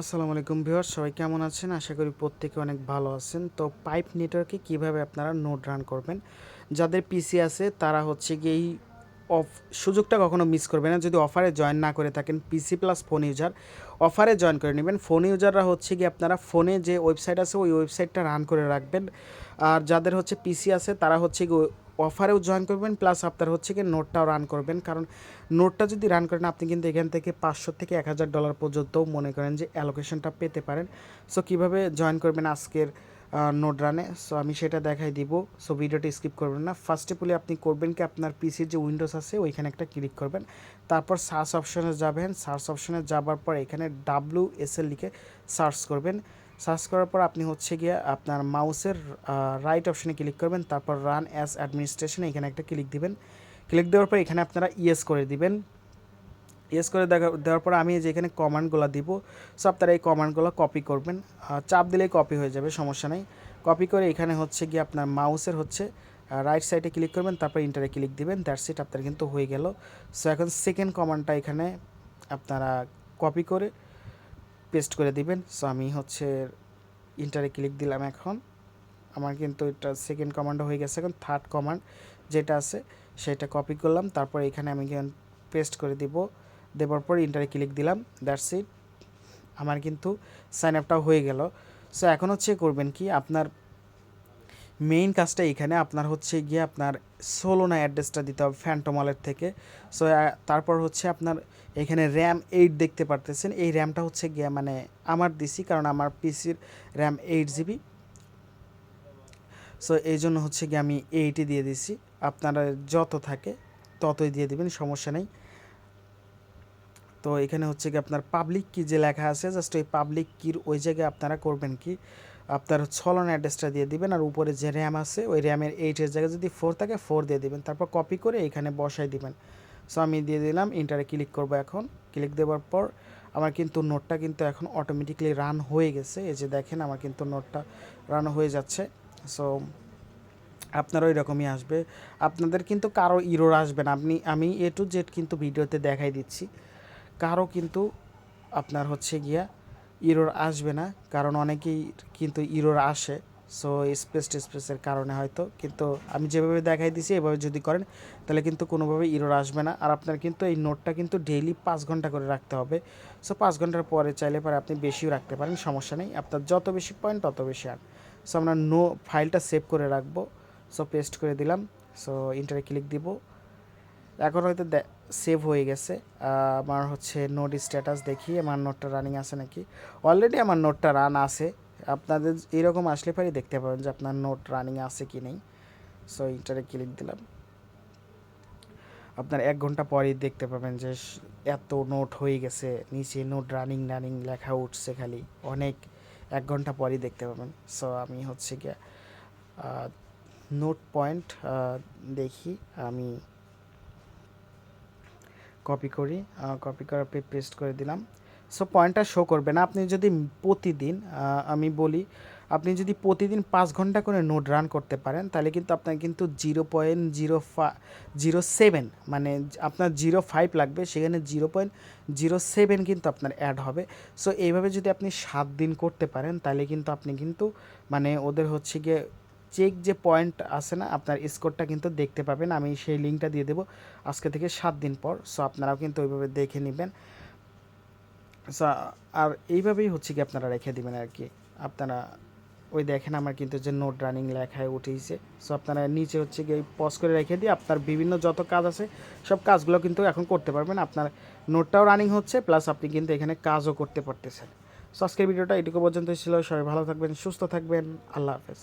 আসসালামু আলাইকুম ভিউয়ার সবাই কেমন আছেন? আশা করি প্রত্যেকে অনেক ভালো আছেন। তো পাইপ নেটওয়ার্কে কীভাবে আপনারা নোট রান করবেন? যাদের পিসি আছে, তারা হচ্ছে গিয়ে এই অফ সুযোগটা কখনো মিস করবে না। যদি অফারে জয়েন না করে থাকেন, পিসি প্লাস ফোন ইউজার, অফারে জয়েন করে নেবেন। ফোন ইউজাররা হচ্ছে গিয়ে আপনারা ফোনে যে ওয়েবসাইট আছে, ওই ওয়েবসাইটটা রান করে রাখবেন। আর যাদের হচ্ছে পিসি আছে, তারা হচ্ছে গিয়ে অফারেও জয়েন করবেন প্লাস আপনার হচ্ছে কি নোটটাও রান করবেন। কারণ নোটটা যদি রান করেন, আপনি কিন্তু এখান থেকে পাঁচশো থেকে এক হাজার ডলার পর্যন্তও মনে করেন যে অ্যালোকেশনটা পেতে পারেন। সো কীভাবে জয়েন করবেন আজকের নোট রানে সো আমি সেটা দেখাই দিব। সো ভিডিওটা স্কিপ করবেন না। ফার্স্টে বলে, আপনি করবেন কি, আপনার পিসির যে উইন্ডোজ আছে, ওইখানে একটা ক্লিক করবেন। তারপর সার্চ অপশনে যাবেন। সার্চ অপশনে যাবার পর এখানে ডাব্লিউ এস এল লিখে সার্চ করবেন। সার্চ করার পর আপনি হচ্ছে গিয়ে আপনার মাউসের রাইট অপশনে ক্লিক করবেন, তারপর রান অ্যাজ অ্যাডমিনিস্ট্রেশন এখানে একটা ক্লিক দিবেন। ক্লিক দেওয়ার পর এখানে আপনারা ইয়েস করে দিবেন। ইয়েস করে দেওয়ার পর আমি এই যে এখানে কমান্ডগুলো দিব সো আপনারা এই কমান্ডগুলো কপি করবেন। চাপ দিলেই কপি হয়ে যাবে, সমস্যা নেই। কপি করে এখানে হচ্ছে গিয়ে আপনার মাউসের হচ্ছে রাইট সাইডে ক্লিক করবেন, তারপর ইন্টারে ক্লিক দিবেন দ্যাটস ইট আপনার কিন্তু হয়ে গেল। সো এখন সেকেন্ড কমান্ডটা এখানে আপনারা কপি করে পেস্ট করে দিবেন। সো আমি হচ্ছে ইন্টারে ক্লিক দিলাম এখন। আমার কিন্তু এটা সেকেন্ড কমান্ডও হয়ে গেছে এখন থার্ড কমান্ড যেটা আছে, সেটা কপি করলাম। তারপর এখানে আমি পেস্ট করে দিব। দেওয়ার পর ইন্টারে ক্লিক দিলাম দ্যাটস ইট আমার কিন্তু সাইন আপটাও হয়ে গেল। সো এখন হচ্ছে করবেন কি, আপনার মেইন কাজটা এখানে আপনার হচ্ছে গিয়ে আপনার সোলোনা অ্যাড্রেসটা দিতে হবে ফ্যান্টোমলের থেকে। সো তারপর হচ্ছে আপনার এখানে র্যাম এইট দেখতে পারতেছেন। এই র্যামটা হচ্ছে গিয়ে মানে আমার দিছি কারণ আমার পিসির র্যাম এইট জিবি সো এই জন্য হচ্ছে গিয়ে আমি এইটই দিয়ে দিছি। আপনারা যত থাকে ততই দিয়ে দিবেন, সমস্যা নেই। তো এখানে হচ্ছে কি আপনার পাবলিক কি যে লেখা আছে জাস্ট ওই পাবলিক কির ওই জায়গায় আপনারা করবেন কি? আপনার ছলন অ্যাড্রেসটা দিয়ে দিবেন আর উপরে যে র্যাম আছে, ওই র্যামের এইটের জায়গায় যদি ফোর থাকে ফোর দিয়ে দিবেন। তারপর কপি করে এখানে বসাই দিবেন। সো আমি দিয়ে দিলাম ইন্টারে ক্লিক করব এখন। ক্লিক দেওয়ার পর আমার কিন্তু নোটটা কিন্তু এখন অটোমেটিকলি রান হয়ে গেছে। এই যে দেখেন, আমার কিন্তু নোটটা রান হয়ে যাচ্ছে। সো আপনার ওই রকমই আসবে। আপনাদের কিন্তু কারও ইরোর আসবে না। আপনি, আমি এ টু জেড কিন্তু ভিডিওতে দেখাই দিচ্ছি। কারও কিন্তু আপনার হচ্ছে গিয়া ইরোর আসবে না, কারণ অনেকেই কিন্তু ইরোর আসে সো স্পেস টেস্পেসের কারণে হয়তো, কিন্তু আমি যেভাবে দেখাই দিছি, এভাবে যদি করেন, তাহলে কিন্তু কোনোভাবে ইরোর আসবে না, আর আপনার কিন্তু এই নোটটা কিন্তু ডেইলি পাঁচ ঘণ্টা করে রাখতে হবে সো পাঁচ ঘণ্টার পরে চাইলে পরে আপনি বেশিও রাখতে পারেন, সমস্যা নেই, আপনার যত বেশি পয়েন্ট তত বেশি আন সো আমরা নো ফাইলটা সেভ করে রাখব সো পেস্ট করে দিলাম সো ইন্টারে ক্লিক দিব, এখন হয়তো সেভ হয়ে গেছে। আমার হচ্ছে নোট স্ট্যাটাস দেখি, আমার নোটটা রানিং আছে নাকি? অলরেডি আমার নোটটা রান আছে। আপনাদের এরকম আসলে পরেই দেখতে পাবেন যে আপনার নোট রানিং আছে কি নেই। সো ইন্টারে ক্লিক দিলাম। আপনার এক ঘণ্টা পরেই দেখতে পাবেন যে এত নোট হয়ে গেছে, নিচে নোট রানিং রানিং লেখা উঠছে খালি। অনেক এক ঘণ্টা পরেই দেখতে পাবেন। সো আমি হচ্ছে গিয়ে নোট পয়েন্ট দেখি, আমি কপি করি কপি করার পেস্ট করে দিলাম। সো পয়েন্টটা শো করবে না। আপনি যদি প্রতিদিন আমি বলি, আপনি যদি প্রতিদিন পাঁচ ঘণ্টা করে নোট রান করতে পারেন, তাহলে কিন্তু আপনার কিন্তু জিরো পয়েন্ট জিরো ফা জিরো সেভেন মানে আপনার জিরো ফাইভ লাগবে, সেখানে জিরো পয়েন্ট জিরো সেভেন কিন্তু আপনার অ্যাড হবে। সো এইভাবে যদি আপনি সাত দিন করতে পারেন, তাহলে কিন্তু আপনি কিন্তু মানে ওদের হচ্ছে গিয়ে চেক যে পয়েন্ট আছে না, আপনার স্কোরটা কিন্তু দেখতে পাবেন। আমি সেই লিঙ্কটা দিয়ে দেবো আজকে থেকে সাত দিন পর। সো আপনারাও কিন্তু ওইভাবে দেখে নেবেন। সো আর এইভাবেই হচ্ছে কি আপনারা রেখে দিবেন আর কি। আপনারা, ওই দেখেন আমার কিন্তু যে নোট রানিং লেখায় উঠেছে। সো আপনারা নিচে হচ্ছে গিয়ে পজ করে রেখে দিয়ে আপনার বিভিন্ন যত কাজ আছে, সব কাজগুলো কিন্তু এখন করতে পারবেন। আপনার নোটটাও রানিং হচ্ছে প্লাস আপনি কিন্তু এখানে কাজও করতে পারতেছেন। সো আজকের ভিডিওটা এটুকু পর্যন্ত ছিল। সবাই ভালো থাকবেন, সুস্থ থাকবেন। আল্লাহ হাফেজ।